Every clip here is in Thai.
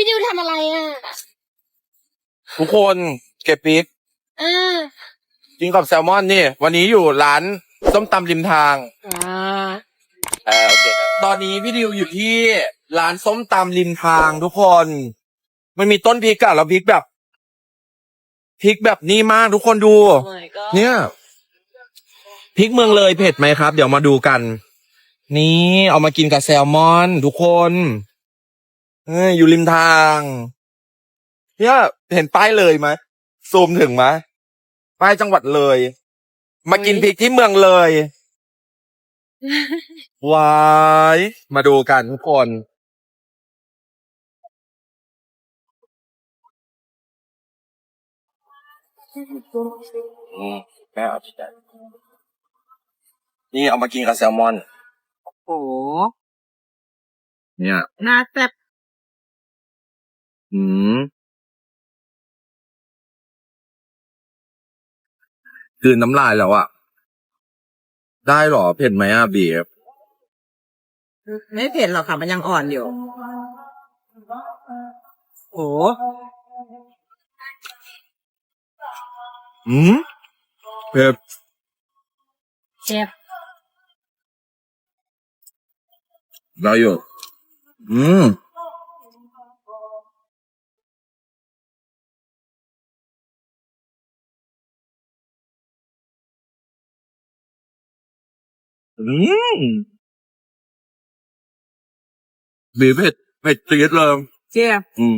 พี่ดิวทำอะไรอะทุกคนเก็บพริกอ่ากินกับแซลมอนนี่ วันนี้อยู่ร้านส้มตำริมทางอ่าเออโอเคตอนนี้พี่ดิวอยู่ที่ร้านส้มตำริมทางทุกคน มันมีต้นพริกอะแล้วพริกแบบพริกแบบนี้มากทุกคนดู โอ้ยก็เนี่ยพริกเมืองเลยเผ็ดไหมครับ เดี๋ยวมาดูกัน นี่เอามากินกับแซลมอน ทุกคน เอ้ยอยู่ริมทางเนี่ยเห็นป้ายเลยไหมซูมถึงไหมป้ายจังหวัดเลย มากินพริกที่เมืองเลยวายมาดูกันทุกคน อืมแม่เอาที่ไหนนี่เอามากินกับแซลมอน โอ้เนี่ย หน้าแซ่บ อืมคืนน้ำลายแล้วอะได้เหรอ เผ็ดไหมอะบีบไม่เผ็ดหรอกค่ะ มันยังอ่อนอยู่ โอ้อืมเผ็ดเชฟได้อยู่อืม อืมบีบเผ็ดเผ็ดจี๊ดเลยเจี๊ยบอืม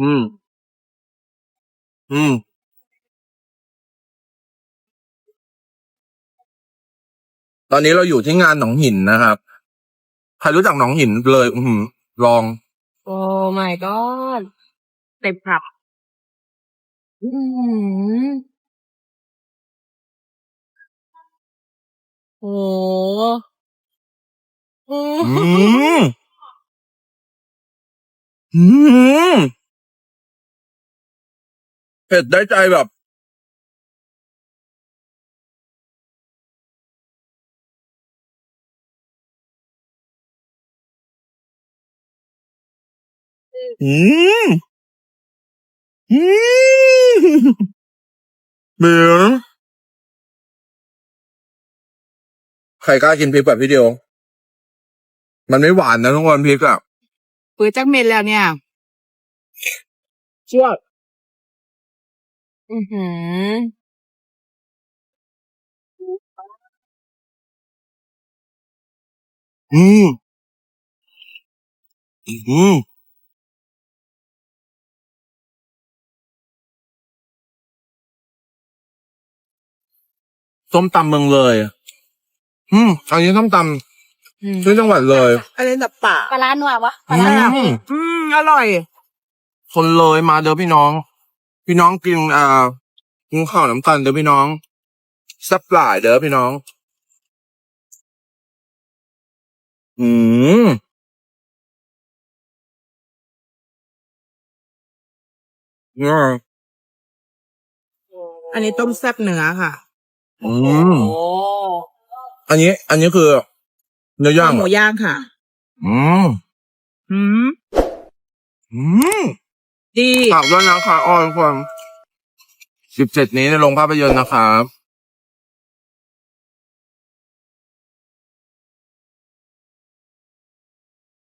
อืม อืม ตอนนี้เราอยู่ที่งานหนองหินนะครับ ใครรู้จักหนองหินเลย อือหือลอง โอ้ my god เต็มผับ อืม โอ้โอ้อืมอืม เผ็ดได้ใจแบบอืม อืม เหมือน ใครกล้ากินพริกแบบพี่เดียว มันไม่หวานนะทุกคนพริกอะปื้อจักเม็ดแล้วเนี่ยชั่วอือหืออืมอืมส้มตำเมืองเลย อืมอันนี้ส้มตอืมำที่จังหวัดเลยอะไรแบบป่าปลาร้านัววะปอืลาร้านัวมอืมอร่อย คนเลยมาเด้อพี่น้อง พี่น้องกินอ่ากินข้าวน้ำตาลเด้อพี่น้องแซับหลายเด้อพี่น้อง อืมเนี่ยอันนี้ต้มแซ่บเนื้อค่ะ อืมโอ้ อันนี้ อันนี้คือเนื้อย่างหมูเหรอย่างค่ะ อืมอืมอืมดี ฝากด้วยนะคะอ้อนความสิบเจ็ดนี้ในโรงภาพยนตร์นะครับ